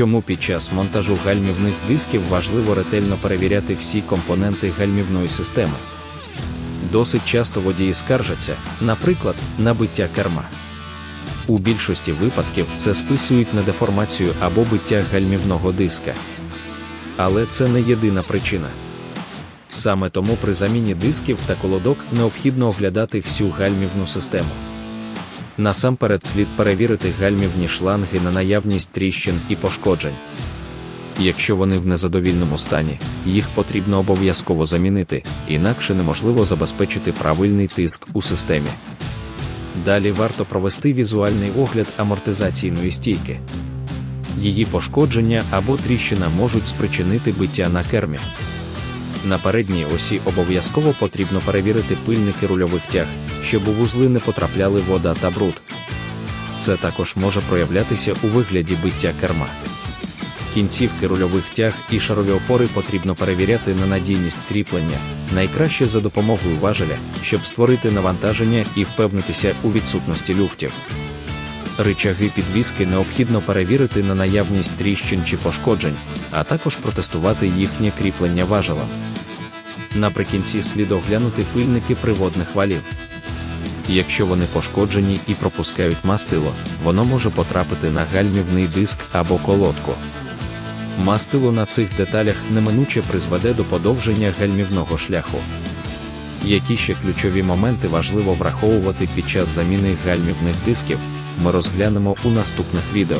Чому під час монтажу гальмівних дисків важливо ретельно перевіряти всі компоненти гальмівної системи? Досить часто водії скаржаться, наприклад, на биття керма. У більшості випадків це списують на деформацію або биття гальмівного диска. Але це не єдина причина. Саме тому при заміні дисків та колодок необхідно оглядати всю гальмівну систему. Насамперед слід перевірити гальмівні шланги на наявність тріщин і пошкоджень. Якщо вони в незадовільному стані, їх потрібно обов'язково замінити, інакше неможливо забезпечити правильний тиск у системі. Далі варто провести візуальний огляд амортизаційної стійки. Її пошкодження або тріщина можуть спричинити биття на кермі. На передній осі обов'язково потрібно перевірити пильники рульових тяг, щоб у вузли не потрапляли вода та бруд. Це також може проявлятися у вигляді биття керма. Кінцівки рульових тяг і шарові опори потрібно перевіряти на надійність кріплення, найкраще за допомогою важеля, щоб створити навантаження і впевнитися у відсутності люфтів. Ричаги підвіски необхідно перевірити на наявність тріщин чи пошкоджень, а також протестувати їхнє кріплення важелем. Наприкінці слід оглянути пильники приводних валів. Якщо вони пошкоджені і пропускають мастило, воно може потрапити на гальмівний диск або колодку. Мастило на цих деталях неминуче призведе до подовження гальмівного шляху. Які ще ключові моменти важливо враховувати під час заміни гальмівних дисків, ми розглянемо у наступних відео.